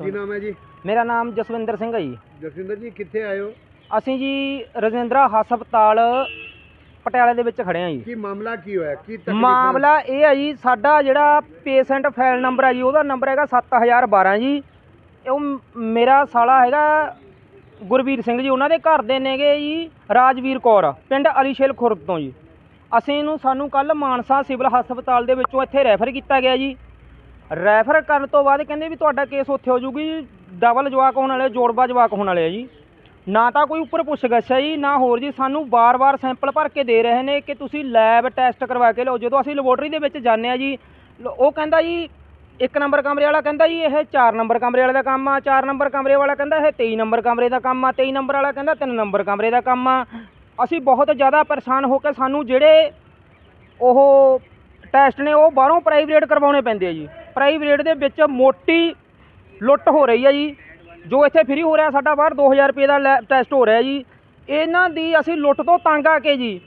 ਤੋਂ ਕੀ ਨਾਮ ਹੈ ਜੀ? ਮੇਰਾ ਨਾਮ ਜਸਵਿੰਦਰ ਸਿੰਘ ਹੈ ਜੀ। ਜਸਵਿੰਦਰ ਜੀ ਕਿੱਥੇ ਆਏ ਹੋ? ਅਸੀਂ ਜੀ ਰਜਿੰਦਰਾ ਹਸਪਤਾਲ ਪਟਿਆਲੇ ਦੇ ਵਿੱਚ ਖੜੇ ਹਾਂ ਜੀ। ਕੀ ਮਾਮਲਾ ਕੀ ਹੋਇਆ? ਕੀ ਤਕਲੀਫ ਮਾਮਲਾ ਇਹ ਹੈ ਜੀ ਸਾਡਾ ਜਿਹੜਾ ਪੇਸ਼ੈਂਟ ਫਾਈਲ ਨੰਬਰ ਹੈ ਜੀ ਉਹਦਾ ਨੰਬਰ ਹੈਗਾ 7012 ਜੀ। ਉਹ ਮ- ਮੇਰਾ ਸਾਲਾ ਹੈਗਾ ਗੁਰਵੀਰ ਸਿੰਘ ਜੀ ਉਹਨਾਂ ਦੇ ਘਰ ਦੇ ਨੇਗੇ ਜੀ ਰਾਜਵੀਰ ਕੌਰ ਪਿੰਡ ਅਲੀਸ਼ੇਲ ਖੁਰਦ ਤੋਂ ਜੀ। ਅਸੀਂ ਇਹਨੂੰ ਸਾਨੂੰ ਕੱਲ ਮਾਨਸਾ ਸਿਵਲ ਹਸਪਤਾਲ ਦੇ ਵਿੱਚੋਂ ਇੱਥੇ ਰੈਫਰ ਕੀਤਾ ਗਿਆ ਜੀ। ਰੈਫਰ ਕਰਨ ਤੋਂ ਬਾਅਦ ਕਹਿੰਦੇ ਵੀ ਤੁਹਾਡਾ ਕੇਸ ਉੱਥੇ ਹੋ ਜੂਗੀ ਡਬਲ ਜਵਾਕ ਹੋਣ ਵਾਲੇ, ਜੋੜਵਾ ਜਵਾਕ ਹੋਣ ਵਾਲੇ ਆ ਜੀ। ਨਾ ਤਾਂ ਕੋਈ ਉੱਪਰ ਪੁੱਛ ਹੈ ਜੀ, ਨਾ ਹੋਰ ਜੀ, ਸਾਨੂੰ ਬਾਰ-ਬਾਰ ਸੈਂਪਲ ਭਰ ਕੇ ਦੇ ਰਹੇ ਨੇ ਕਿ ਤੁਸੀਂ ਲੈਬ ਟੈਸਟ ਕਰਵਾ ਕੇ ਲਓ ਜਦੋਂ ਅਸੀਂ ਲੈਬੋਰਟਰੀ ਦੇ ਵਿੱਚ ਜਾਂਦੇ ਆ ਜੀ ਉਹ ਕਹਿੰਦਾ ਜੀ, ਇੱਕ ਨੰਬਰ ਕਮਰੇ ਵਾਲਾ ਕਹਿੰਦਾ ਜੀ, ਇਹ 4 ਨੰਬਰ ਕਮਰੇ ਵਾਲੇ ਦਾ ਕੰਮ ਆ 4 ਨੰਬਰ ਕਮਰੇ ਵਾਲਾ ਕਹਿੰਦਾ ਇਹ 23 ਨੰਬਰ ਕਮਰੇ ਦਾ ਕੰਮ ਆ 23 ਨੰਬਰ ਵਾਲਾ ਕਹਿੰਦਾ 3 ਨੰਬਰ ਕਮਰੇ ਦਾ ਕੰਮ ਆ। ਅਸੀਂ ਬਹੁਤ ਜ਼ਿਆਦਾ ਪਰੇਸ਼ਾਨ ਹੋ ਕੇ ਸਾਨੂੰ ਜਿਹੜੇ ਉਹ ਟੈਸਟ ਨੇ ਉਹ ਬਾਹਰੋਂ ਪ੍ਰਾਈਵੇਟ ਕਰਵਾਉਣੇ ਪੈਂਦੇ ਆ ਜੀ। ਪ੍ਰਾਈਵੇਟ ਦੇ ਵਿੱਚ ਮੋਟੀ ਲੁੱਟ ਹੋ ਰਹੀ ਹੈ ਜੀ। ਜੋ ਇੱਥੇ ਫ੍ਰੀ ਹੋ ਰਿਹਾ ਸਾਡਾ ਬਾਹਰ 2000 ਰੁਪਏ ਦਾ ਲੈਬ ਟੈਸਟ ਹੋ ਰਿਹਾ ਜੀ। ਇਹਨਾਂ ਦੀ ਅਸੀਂ ਲੁੱਟ ਤੋਂ ਤੰਗ ਆ ਕੇ ਜੀ।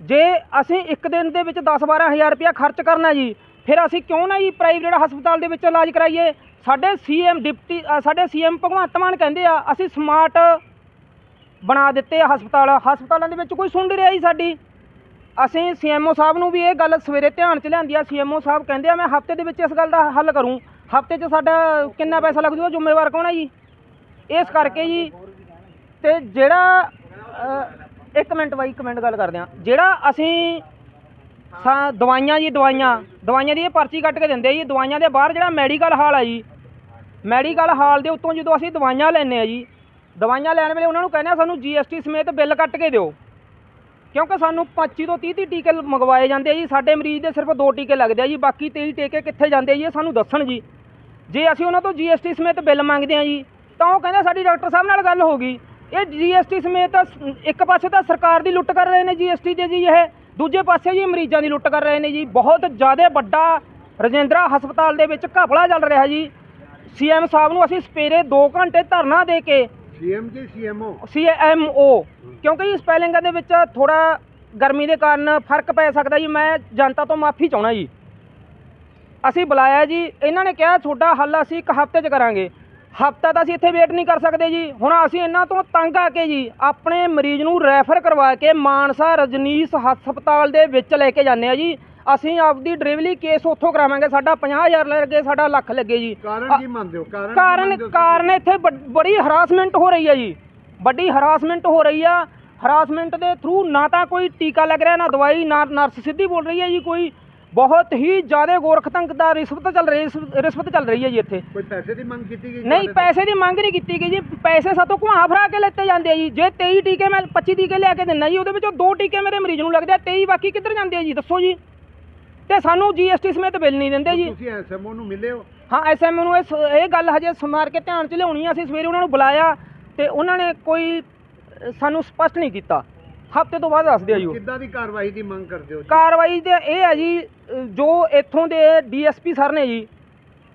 ਜੇ ਅਸੀਂ ਇੱਕ ਦਿਨ ਦੇ ਵਿੱਚ 10 ਹਜ਼ਾਰ ਰੁਪਇਆ ਖਰਚ ਕਰਨਾ ਜੀ ਫਿਰ ਅਸੀਂ ਕਿਉਂ ਨਾ ਜੀ ਪ੍ਰਾਈਵੇਟ ਹਸਪਤਾਲ ਦੇ ਵਿੱਚ ਇਲਾਜ ਕਰਾਈਏ? ਸਾਡੇ ਸੀਐਮ ਡਿਪਟੀ ਅ, ਸਾਡੇ ਸੀਐਮ ਭਗਵੰਤ ਮਾਨ ਕਹਿੰਦੇ ਆ ਅਸੀਂ ਸਮਾਰਟ ਬਣਾ ਦਿੱਤੇ ਆ ਹਸਪਤਾਲ। ਹਸਪਤਾਲਾਂ ਦੇ ਵਿੱਚ ਕੋਈ ਸੁਣ ਨਹੀਂ ਰਿਹਾ ਜੀ ਸਾਡੀ। ਅਸੀਂ ਸੀਐਮਓ ਸਾਹਿਬ ਨੂੰ ਵੀ ਇਹ ਗੱਲ ਸਵੇਰੇ ਧਿਆਨ 'ਚ ਲਿਆਂਦੀ ਆ। ਸੀਐਮਓ ਸਾਹਿਬ ਕਹਿੰਦੇ ਆ ਮੈਂ ਹਫ਼ਤੇ ਦੇ ਵਿੱਚ ਇਸ ਗੱਲ ਦਾ ਹੱਲ ਕਰੂੰ। ਹਫ਼ਤੇ 'ਚ ਸਾਡਾ ਕਿੰਨਾ ਪੈਸਾ ਲੱਗ ਜੂਗਾ? ਜ਼ਿੰਮੇਵਾਰ ਕੌਣ ਹੈ ਜੀ? ਇਸ ਕਰਕੇ ਜੀ ਤੇ ਜਿਹੜਾ ਅ, ਇੱਕ ਮਿੰਟ ਬਾਈ ਇੱਕ ਮਿੰਟ ਗੱਲ ਕਰਦੇ ਆ। ਜਿਹੜਾ ਅਸੀਂ ਸਾ ਦਵਾਈਆਂ ਜੀ ਦਵਾਈਆਂ। ਦਵਾਈਆਂ ਦੀ ਇਹ ਪਰਚੀ ਕੱਟ ਕੇ ਦਿੰਦੇ ਆ ਜੀ। ਦਵਾਈਆਂ ਦੇ ਬਾਹਰ ਜਿਹੜਾ ਮੈਡੀਕਲ ਹਾਲ ਆ ਜੀ। ਮੈਡੀਕਲ ਹਾਲ ਦੇ ਉੱਤੋਂ ਜਦੋਂ ਅਸੀਂ ਦਵਾਈਆਂ ਲੈਂਦੇ ਆ ਜੀ ਦਵਾਈਆਂ ਲੈਣ ਵੇਲੇ ਉਹਨਾਂ ਨੂੰ ਕਹਿੰਦੇ ਆ ਸਾਨੂੰ ਜੀਐਸਟੀ ਸਮੇਤ ਬਿੱਲ ਕੱਟ ਕੇ ਦਿਓ। ਕਿਉਂਕਿ ਸਾਨੂੰ 25 ਤੋਂ 30 30 ਟੀਕੇ ਮੰਗਵਾਏ ਜਾਂਦੇ ਆ ਜੀ। ਸਾਡੇ ਮਰੀਜ਼ ਦੇ ਸਿਰਫ ਦੋ ਟੀਕੇ ਲੱਗਦੇ ਆ ਜੀ। ਬਾਕੀ 23 ਟੀਕੇ ਕਿੱਥੇ ਜਾਂਦੇ ਆ ਜੀ ਇਹ ਸਾਨੂੰ ਦੱਸਣ ਜੀ। ਜੇ ਅਸੀਂ ਉਹਨਾਂ ਤੋਂ ਜੀਐਸਟੀ ਸਮੇਤ ਬਿੱਲ ਮੰਗਦੇ ਆ ਜੀ ਤਾਂ ਉਹ ਕਹਿੰਦੇ ਸਾਡੀ ਡਾਕਟਰ ਸਾਹਿਬ ਨਾਲ ਗੱਲ ਹੋ ਗਈ। ਇਹ ਜੀਐਸਟੀ ਸਮੇਤ ਇੱਕ ਪਾਸੇ ਤਾਂ ਸਰਕਾਰ ਦੀ ਲੁੱਟ ਕਰ ਰਹੇ ਨੇ ਜੀਐਸਟੀ ਦੇ ਜੀ ਇਹ ਦੂਜੇ ਪਾਸੇ ਜੀ ਮਰੀਜ਼ਾਂ ਦੀ ਲੁੱਟ ਕਰ ਰਹੇ ਨੇ ਜੀ। ਬਹੁਤ ਜ਼ਿਆਦਾ ਵੱਡਾ ਰਜਿੰਦਰਾ ਹਸਪਤਾਲ ਦੇ ਵਿੱਚ ਘਪਲਾ ਚੱਲ ਰਿਹਾ ਜੀ। ਸੀਐਮ ਸਾਹਿਬ ਨੂੰ ਅਸੀਂ ਸਪੇਰੇ 2 ਘੰਟੇ ਧਰਨਾ ਦੇ ਕੇ ਸੀਐਮ ਜੀ ਸੀਐਮਓ ਸੀਐਮਓ ਕਿਉਂਕਿ ਜੀ ਸਪੈਲਿੰਗ ਦੇ ਵਿੱਚ ਥੋੜਾ ਗਰਮੀ ਦੇ ਕਾਰਨ ਫ਼ਰਕ ਪੈ ਸਕਦਾ ਜੀ ਮੈਂ ਜਨਤਾ ਤੋਂ ਮਾਫੀ ਚਾਹਣਾ ਜੀ। ਅਸੀਂ ਬੁਲਾਇਆ ਜੀ ਇਹਨਾਂ ਨੇ ਕਿਹਾ ਤੁਹਾਡਾ ਹੱਲ ਅਸੀਂ ਇੱਕ ਹਫ਼ਤੇ 'ਚ ਕਰਾਂਗੇ। ਹਫ਼ਤਾ ਤਾਂ ਅਸੀਂ ਇੱਥੇ ਵੇਟ ਨਹੀਂ ਕਰ ਸਕਦੇ ਜੀ। ਹੁਣ ਅਸੀਂ ਇਹਨਾਂ ਤੋਂ ਤੰਗ ਆ ਕੇ ਜੀ ਆਪਣੇ ਮਰੀਜ਼ ਨੂੰ ਰੈਫਰ ਕਰਵਾ ਕੇ ਮਾਨਸਾ ਰਜਨੀਸ਼ ਹਸਪਤਾਲ ਦੇ ਵਿੱਚ ਲੈ ਕੇ ਜਾਂਦੇ ਆ ਜੀ। ਅਸੀਂ ਆਪਦੀ ਡਿਲੀਵਰੀ ਕੇਸ ਉੱਥੋਂ ਕਰਾਵਾਂਗੇ ਸਾਡਾ 50000 ਲੱਗੇ ਸਾਡਾ ਲੱਖ ਲੱਗੇ ਜੀ। ਕਾਰਨ ਕੀ ਮੰਨਦੇ ਹੋ? ਕਾਰਨ ਕਾਰਨ ਇੱਥੇ ਬੜੀ ਹਰਾਸਮੈਂਟ ਹੋ ਰਹੀ ਹੈ ਜੀ। ਵੱਡੀ ਹਰਾਸਮੈਂਟ ਹੋ ਰਹੀ ਆ। ਹਰਾਸਮੈਂਟ ਦੇ ਥਰੂ ਨਾ ਤਾਂ ਕੋਈ ਟੀਕਾ ਲੱਗ ਰਿਹਾ ਨਾ ਦਵਾਈ ਨਾ ਨਰਸ ਸਿੱਧੀ ਬੋਲ ਰਹੀ ਹੈ ਜੀ ਕੋਈ। ਬਹੁਤ ਹੀ ਜ਼ਿਆਦਾ ਗੋਰਖਤੰਗ ਦਾ ਰਿਸ਼ਵਤ ਚੱਲ ਰਹੀ ਰਿਸ਼ਵ- ਰਿਸ਼ਵਤ ਚੱਲ ਰਹੀ ਹੈ ਜੀ ਇੱਥੇ। ਕੋਈ ਪੈਸੇ ਦੀ ਮੰਗ ਕੀਤੀ ਗਈ ਨਹੀਂ ਪੈਸੇ ਦੀ ਮੰਗ ਨਹੀਂ ਕੀਤੀ ਗਈ ਜੀ। ਪੈਸੇ ਸਾਤੋਂ ਘੁਮਾ ਫਰਾ ਕੇ ਲੈਤੇ ਜਾਂਦੇ ਆ ਜੀ। ਜੇ 23 ਟੀਕੇ ਮੈਂ 25 ਟੀਕੇ ਲਿਆ ਕੇ ਦਿੰਦਾ ਜੀ ਉਹਦੇ ਵਿੱਚੋਂ ਦੋ ਟੀਕੇ ਮੇਰੇ ਮਰੀਜ਼ ਨੂੰ ਲੱਗਦੇ ਆ 23 ਬਾਕੀ ਕਿੱਧਰ ਜਾਂਦੇ ਆ ਜੀ ਦੱਸੋ ਜੀ। ਤੇ ਸਾਨੂੰ ਜੀਐਸਟੀ ਸਮੇਤ ਬਿੱਲ ਨਹੀਂ ਦਿੰਦੇ? ਜੀ। ਤੁਸੀਂ ਐਸਐਮਓ ਨੂੰ ਮਿਲੇ ਹੋ? ਹਾਂ ਐਸਐਮ ਨੂੰ ਇਹ ਗੱਲ ਹਜੇ ਸਮਾਰ ਕੇ ਧਿਆਨ ਚ ਲਿਆਉਣੀ ਆ। ਅਸੀਂ ਸਵੇਰੇ ਉਹਨਾਂ ਨੂੰ ਬੁਲਾਇਆ। ਤੇ ਉਹਨਾਂ ਨੇ ਕੋਈ ਸਾਨੂੰ ਸਪਸ਼ਟ ਨਹੀਂ ਕੀਤਾ। ਹਫ਼ਤੇ ਤੋਂ ਬਾਅਦ ਦੱਸਦੇ ਆ ਜੀ ਉਹ। ਕਿੱਦਾਂ ਦੀ ਕਾਰਵਾਈ ਦੀ ਮੰਗ ਕਰਦੇ ਹੋ ਜੀ? ਕਾਰਵਾਈ ਤੇ ਇਹ ਹੈ ਜੀ ਅ, ਜੋ ਇੱਥੋਂ ਦੇ ਡੀਐਸਪੀ ਸਰ ਨੇ ਜੀ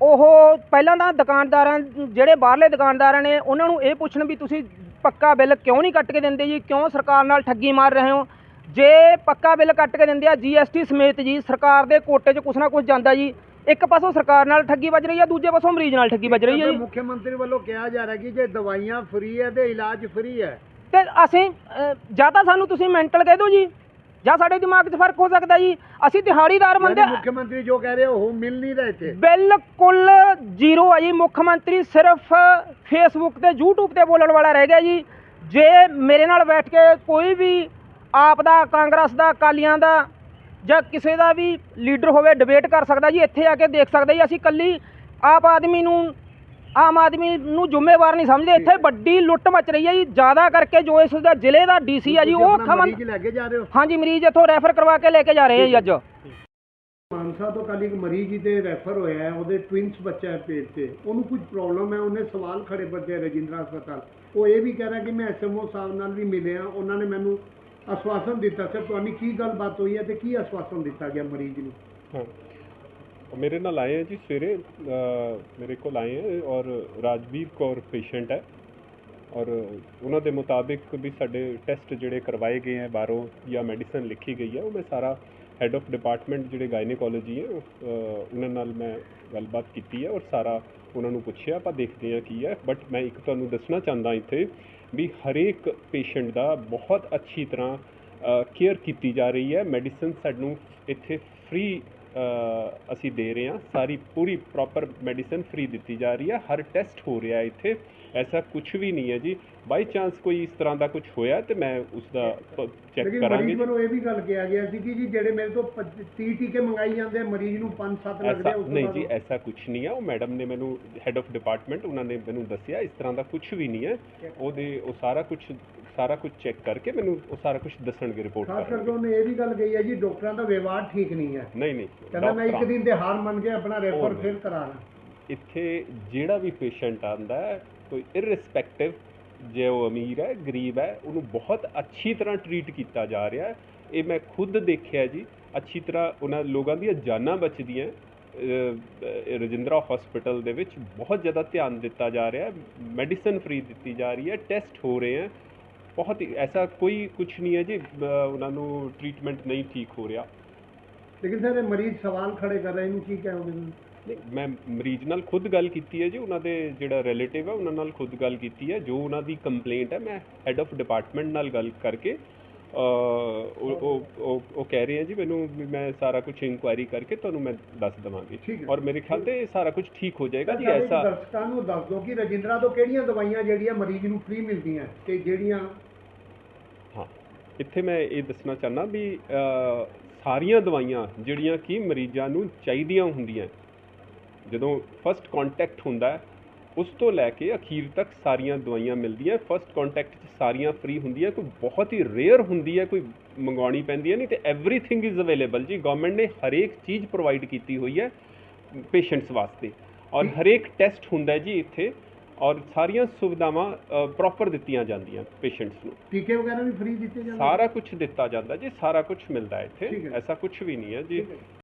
ਉਹ ਪਹਿਲਾਂ ਤਾਂ ਦੁਕਾਨਦਾਰਾਂ ਜਿਹੜੇ ਬਾਹਰਲੇ ਦੁਕਾਨਦਾਰਾਂ ਨੇ ਉਹਨਾਂ ਨੂੰ ਇਹ ਪੁੱਛਣ ਵੀ ਤੁਸੀਂ ਪੱਕਾ ਬਿੱਲ ਕਿਉਂ ਨਹੀਂ ਕੱਟ ਕੇ ਦਿੰਦੇ ਜੀ? ਕਿਉਂ ਸਰਕਾਰ ਨਾਲ ਠੱਗੀ ਮਾਰ ਰਹੇ ਹੋ? ਜੇ ਪੱਕਾ ਬਿੱਲ ਕੱਟ ਕੇ ਦਿੰਦੇ ਆ ਜੀਐਸਟੀ ਸਮੇਤ ਜੀ ਸਰਕਾਰ ਦੇ ਕੋਟੇ 'ਚ ਕੁਛ ਨਾ ਕੁਛ ਜਾਂਦਾ ਜੀ ਇੱਕ ਪਾਸੋਂ ਸਰਕਾਰ ਨਾਲ ਠੱਗੀ ਵੱਜ ਰਹੀ ਹੈ ਦੂਜੇ ਪਾਸੋਂ ਮਰੀਜ਼ ਨਾਲ ਠੱਗੀ ਵੱਜ ਰਹੀ ਹੈ ਜੀ। ਮੁੱਖ ਮੰਤਰੀ ਵੱਲੋਂ ਕਿਹਾ ਜਾ ਰਿਹਾ ਕਿ ਜੇ ਦਵਾਈਆਂ ਫ੍ਰੀ ਹੈ ਤੇ ਇਲਾਜ ਫ੍ਰੀ ਹੈ। ਤੇ ਅਸੀਂ ਜਾਂ ਤਾਂ ਸਾਨੂੰ ਤੁਸੀਂ ਮੈਂਟਲ ਕਹਿ ਦਿਓ ਜੀ ਜਾਂ ਸਾਡੇ ਦਿਮਾਗ 'ਚ ਫ਼ਰਕ ਹੋ ਸਕਦਾ ਜੀ। ਅਸੀਂ ਦਿਹਾੜੀਦਾਰ ਬੰਦੇ ਮੁੱਖ ਮੰਤਰੀ ਜੋ ਕਹਿ ਰਹੇ ਉਹ ਮਿਲ ਨਹੀਂ ਰਹੇ ਤੇ ਬਿਲਕੁਲ ਜ਼ੀਰੋ ਹੈ ਜੀ। ਮੁੱਖ ਮੰਤਰੀ ਸਿਰਫ ਫੇਸਬੁੱਕ ਤੇ YouTube ਤੇ ਬੋਲਣ ਵਾਲਾ ਰਹਿ ਗਿਆ ਜੀ। ਜੇ ਮੇਰੇ ਨਾਲ ਬੈਠ ਕੇ ਕੋਈ ਵੀ ਆਪ ਦਾ ਕਾਂਗਰਸ ਦਾ ਅਕਾਲੀਆਂ ਦਾ ਜਾਂ ਕਿਸੇ ਦਾ ਵੀ ਲੀਡਰ ਹੋਵੇ ਡਿਬੇਟ ਕਰ ਸਕਦਾ ਜੀ ਇੱਥੇ ਆ ਕੇ ਦੇਖ ਸਕਦਾ ਜੀ ਅਸੀਂ ਕੱਲੀ ਆਪ ਆਦਮੀ ਨੂੰ ਆਮ ਆਦਮੀ ਨੂੰ ਜ਼ਿੰਮੇਵਾਰ ਨਹੀਂ ਸਮਝਦੇ। ਇੱਥੇ ਵੱਡੀ ਲੁੱਟ ਮਚ ਰਹੀ ਹੈ ਜੀ ਜ਼ਿਆਦਾ ਕਰਕੇ ਜੋ ਇਸ ਦਾ ਜ਼ਿਲ੍ਹੇ ਦਾ ਡੀਸੀ ਆ ਜੀ ਉਹ ਖਮਨ ਮਰੀਜ਼ ਲੈ ਕੇ ਜਾ ਰਹੇ ਹੋ? ਹਾਂਜੀ ਮਰੀਜ਼ ਇੱਥੋਂ ਰੈਫਰ ਕਰਵਾ ਕੇ ਲੈ ਕੇ ਜਾ ਰਹੇ ਆ ਜੀ ਅੱਜ। ਮਾਨਸਾ ਤੋਂ ਕੱਲ ਇੱਕ ਮਰੀਜ਼ ਜੀ ਤੇ ਰੈਫਰ ਹੋਇਆ ਹੈ ਉਹਦੇ ਟਵਿੰਸ ਬੱਚਾ ਹੈ ਪੇਟ 'ਤੇ। ਉਹਨੂੰ ਕੁਝ ਪ੍ਰੋਬਲਮ ਹੈ ਉਹਨੇ ਸਵਾਲ ਖੜੇ ਬੱਚੇ ਰਜਿੰਦਰਾ ਹਸਪਤਾਲ। ਉਹ ਇਹ ਵੀ ਕਹਿ ਰਿਹਾ ਕਿ ਮੈਂ ਐਸਐਮਓ ਸਾਹਿਬ ਨਾਲ ਵੀ ਮਿਲਿਆ ਉਹਨਾਂ ਨੇ ਮੈਨੂੰ ਆਸ਼ਵਾਸਨ ਦਿੱਤਾ। ਸਰ ਤੁਹਾਨੂੰ ਕੀ ਗੱਲਬਾਤ ਹੋਈ ਹੈ ਤੇ ਕੀ ਆਸ਼ਵਾਸਨ ਦਿੱਤਾ ਗਿਆ ਮਰੀਜ਼ ਨੂੰ? ਹਾਂ। ਮੇਰੇ ਨਾਲ ਆਏ ਹੈ ਜੀ ਸਵੇਰੇ ਮੇਰੇ ਕੋਲ ਆਏ ਹੈ ਔਰ ਰਾਜਵੀਰ ਕੌਰ ਪੇਸ਼ੈਂਟ ਹੈ। ਔਰ ਉਹਨਾਂ ਦੇ ਮੁਤਾਬਿਕ ਵੀ ਸਾਡੇ ਟੈਸਟ ਜਿਹੜੇ ਕਰਵਾਏ ਗਏ ਹੈ ਬਾਹਰੋਂ ਜਾਂ ਮੈਡੀਸਨ ਲਿਖੀ ਗਈ ਹੈ, ਉਹ ਮੈਂ ਸਾਰਾ ਹੈੱਡ ਆਫ ਡਿਪਾਰਟਮੈਂਟ ਜਿਹੜੇ ਗਾਇਨੇਕੋਲੋਜੀ ਹੈ ਉਹਨਾਂ ਨਾਲ ਮੈਂ ਗੱਲਬਾਤ ਕੀਤੀ ਹੈ ਔਰ ਸਾਰਾ ਉਹਨਾਂ ਨੂੰ ਪੁੱਛਿਆ, ਆਪਾਂ ਦੇਖਦੇ ਹਾਂ ਕੀ ਹੈ। ਬਟ ਮੈਂ ਇੱਕ ਤੁਹਾਨੂੰ ਦੱਸਣਾ ਚਾਹੁੰਦਾ ਇੱਥੇ ਵੀ ਹਰੇਕ ਪੇਸ਼ੈਂਟ ਦਾ ਬਹੁਤ ਅੱਛੀ ਤਰ੍ਹਾਂ ਕੇਅਰ ਕੀਤੀ ਜਾ ਰਹੀ ਹੈ। ਮੈਡੀਸਨ ਸਾਨੂੰ ਇੱਥੇ ਫ੍ਰੀ ਅਸੀਂ ਦੇ ਰਹੇ ਹਾਂ। ਸਾਰੀ ਪੂਰੀ ਪ੍ਰੋਪਰ ਮੈਡੀਸਨ ਫ੍ਰੀ ਦਿੱਤੀ ਜਾ ਰਹੀ ਹੈ। ਹਰ ਟੈਸਟ ਹੋ ਰਿਹਾ ਇੱਥੇ। ਐਸਾ ਕੁਝ ਵੀ ਨਹੀਂ ਹੈ ਜੀ। ਬਾਈ ਚਾਂਸ ਕੋਈ ਇਸ ਤਰ੍ਹਾਂ ਦਾ ਕੁਝ ਹੋਇਆ ਤੇ ਮੈਂ ਉਸ ਦਾ ਚੈੱਕ ਲੇਕਿਨ ਕਰਾਂਗੇ। ਮਰੀਜ਼ ਵੱਲੋਂ ਇਹ ਵੀ ਗੱਲ ਕਿਹਾ ਗਿਆ ਸੀ ਕਿ ਜੀ ਜਿਹੜੇ ਮੇਰੇ ਤੋਂ 30 ਟੀਕੇ ਮੰਗਾਈ ਜਾਂਦੇ ਆ, ਮਰੀਜ਼ ਨੂੰ 5-7 ਲੱਗਦੇ ਆ ਉਸ ਤੋਂ ਨਹੀਂ ਜੀ ਐਸਾ ਕੁਝ ਨਹੀਂ ਹੈ ਉਹ ਮੈਡਮ ਨੇ ਮੈਨੂੰ ਹੈੱਡ ਆਫ ਡਿਪਾਰਟਮੈਂਟ ਉਹਨਾਂ ਨੇ ਮੈਨੂੰ ਦੱਸਿਆ। ਇਸ ਤਰ੍ਹਾਂ ਦਾ ਕੁਝ ਵੀ ਨਹੀਂ ਹੈ। ਉਹਦੇ ਉਹ ਸਾਰਾ ਕੁਝ ਸਾਰਾ ਕੁਝ ਚੈੱਕ ਕਰਕੇ ਮੈਨੂੰ ਉਹ ਸਾਰਾ ਕੁਝ ਦੱਸਣਗੇ ਰਿਪੋਰਟ ਖਾਸ ਕਰਕੇ ਕਰਨਗੇ। ਉਹਨੇ ਇਹ ਵੀ ਗੱਲ ਕਹੀ ਹੈ ਜੀ ਡਾਕਟਰਾਂ ਦਾ ਵਿਵਹਾਰ ਠੀਕ ਨਹੀਂ ਹੈ। ਨਹੀਂ ਨਹੀਂ ਕਹਿੰਦਾ ਮੈਂ ਇੱਕ ਡਾਕਟਰਾਂ- ਦਿਨ ਦੇ ਹਾਰ ਮੰਨ ਕੇ ਆਪਣਾ ਰੈਫਰ। ਫਿਰ ਕਰਾਣਾ। ਇੱਥੇ ਜਿਹੜਾ ਵੀ ਪੇਸ਼ੈਂਟ ਆਂਦਾ ਹੈ ਕੋਈ ਇਰਰਿਸਪੈਕਟਿਵ ਜੇ ਉਹ ਅਮੀਰ ਹੈ ਗਰੀਬ ਹੈ ਉਹਨੂੰ ਬਹੁਤ ਅੱਛੀ ਤਰ੍ਹਾਂ ਟਰੀਟ ਕੀਤਾ ਜਾ ਰਿਹਾ ਹੈ। ਇਹ ਮੈਂ ਖੁਦ ਦੇਖਿਆ ਜੀ ਅੱਛੀ ਤਰ੍ਹਾਂ ਉਹਨਾਂ ਲੋਕਾਂ ਦੀਆਂ ਜਾਨਾਂ ਬਚਦੀਆਂ ਅਹ, ਅਹ, ਰਜਿੰਦਰਾ ਹਸਪੀਟਲ ਦੇ ਵਿੱਚ ਬਹੁਤ ਜ਼ਿਆਦਾ ਧਿਆਨ ਦਿੱਤਾ ਜਾ ਰਿਹਾ ਹੈ ਮੈਡੀਸਨ ਫ੍ਰੀ ਦਿੱਤੀ ਜਾ ਰਹੀ ਹੈ ਟੈਸਟ ਹੋ ਰਹੇ ਹੈ। ਬਹੁਤ ਹੀ ਐਸਾ ਕੋਈ ਕੁਝ ਨਹੀਂ ਹੈ ਜੀ ਉਹਨਾਂ ਨੂੰ ਟ੍ਰੀਟਮੈਂਟ ਨਹੀਂ ਠੀਕ ਹੋ ਰਿਹਾ। ਲੇਕਿਨ ਸਰ ਇਹ ਮਰੀਜ਼ ਸਵਾਲ ਖੜੇ ਕਰ ਰਹੇ ਇਹਨੂੰ ਕੀ ਕਹੋਗੇ ਤੁਸੀਂ? ਨਹੀਂ, ਮੈਂ ਮਰੀਜ਼ ਨਾਲ ਖੁਦ ਗੱਲ ਕੀਤੀ ਹੈ ਜੀ ਉਹਨਾਂ ਦੇ ਜਿਹੜਾ ਰਿਲੇਟਿਵ ਹੈ ਉਹਨਾਂ ਨਾਲ ਖੁਦ ਗੱਲ ਕੀਤੀ ਹੈ। ਜੋ ਉਹਨਾਂ ਦੀ ਕੰਪਲੇਂਟ ਹੈ ਮੈਂ ਹੈੱਡ ਆਫ ਡਿਪਾਰਟਮੈਂਟ ਨਾਲ ਗੱਲ ਕਰਕੇ ਉਹ ਉਹ- ਕਹਿ ਰਹੇ ਹੈ ਜੀ ਮੈਨੂੰ ਵੀ ਮੈਂ ਸਾਰਾ ਕੁਝ ਇਨਕੁਆਇਰੀ ਕਰਕੇ ਤੁਹਾਨੂੰ ਮੈਂ ਦੱਸ ਦਵਾਂਗੀ। ਔਰ ਮੇਰੇ ਖਿਆਲ ਤੇ ਇਹ ਸਾਰਾ ਕੁਝ ਠੀਕ ਹੋ ਜਾਏਗਾ ਜੀ ਐਸਾ ਦਰਸ਼ਕਾਂ ਨੂੰ ਦੱਸ ਦਿਓ ਕਿ ਰਜਿੰਦਰਾ ਤੋਂ ਕਿਹੜੀਆਂ ਦਵਾਈਆਂ ਜਿਹੜੀਆਂ ਮਰੀਜ਼ ਨੂੰ ਫ੍ਰੀ ਮਿਲਦੀਆਂ ਤੇ ਜਿਹੜੀਆਂ ਹਾਂ ਇੱਥੇ ਮੈਂ ਇਹ ਦੱਸਣਾ ਚਾਹੁੰਦਾ ਵੀ ਸਾਰੀਆਂ ਦਵਾਈਆਂ ਜਿਹੜੀਆਂ ਕਿ ਮਰੀਜ਼ਾਂ ਨੂੰ ਚਾਹੀਦੀਆਂ ਹੁੰਦੀਆਂ ਜਦੋਂ ਫਸਟ ਕੰਟੈਕਟ ਹੁੰਦਾ ਹੈ ਉਸ ਤੋਂ ਲੈ ਕੇ ਅਖੀਰ ਤੱਕ ਸਾਰੀਆਂ ਦਵਾਈਆਂ ਮਿਲਦੀਆਂ। ਫਸਟ ਕੰਟੈਕਟ 'ਚ ਸਾਰੀਆਂ ਫ੍ਰੀ ਹੁੰਦੀਆਂ। ਕੋਈ ਬਹੁਤ ਹੀ ਰੇਅਰ ਹੁੰਦੀ ਹੈ ਕੋਈ ਮੰਗਵਾਉਣੀ ਪੈਂਦੀ ਹੈ ਨਹੀਂ ਤੇ ਐਵਰੀਥਿੰਗ ਇਜ਼ ਅਵੇਲੇਬਲ ਜੀ। ਗਵਰਨਮੈਂਟ ਨੇ ਹਰੇਕ ਚੀਜ਼ ਪ੍ਰੋਵਾਈਡ ਕੀਤੀ ਹੋਈ ਹੈ ਪੇਸ਼ੈਂਟਸ ਵਾਸਤੇ। ਔਰ ਹਰੇਕ ਟੈਸਟ ਹੁੰਦਾ ਜੀ ਇੱਥੇ। ਔਰ ਸਾਰੀਆਂ ਸੁਵਿਧਾਵਾਂ ਪ੍ਰੋਪਰ ਦਿੱਤੀਆਂ ਜਾਂਦੀਆਂ ਪੇਸ਼ੈਂਟਸ ਨੂੰ। ਟੀਕੇ ਵਗੈਰਾ ਵੀ ਫ੍ਰੀ ਦਿੱਤੇ ਜਾਂਦੇ ਸਾਰਾ ਕੁਝ ਦਿੱਤਾ ਜਾਂਦਾ ਜੀ। ਸਾਰਾ ਕੁਝ ਮਿਲਦਾ ਇੱਥੇ। ਐਸਾ ਕੁਝ ਵੀ ਨਹੀਂ ਹੈ ਜੀ।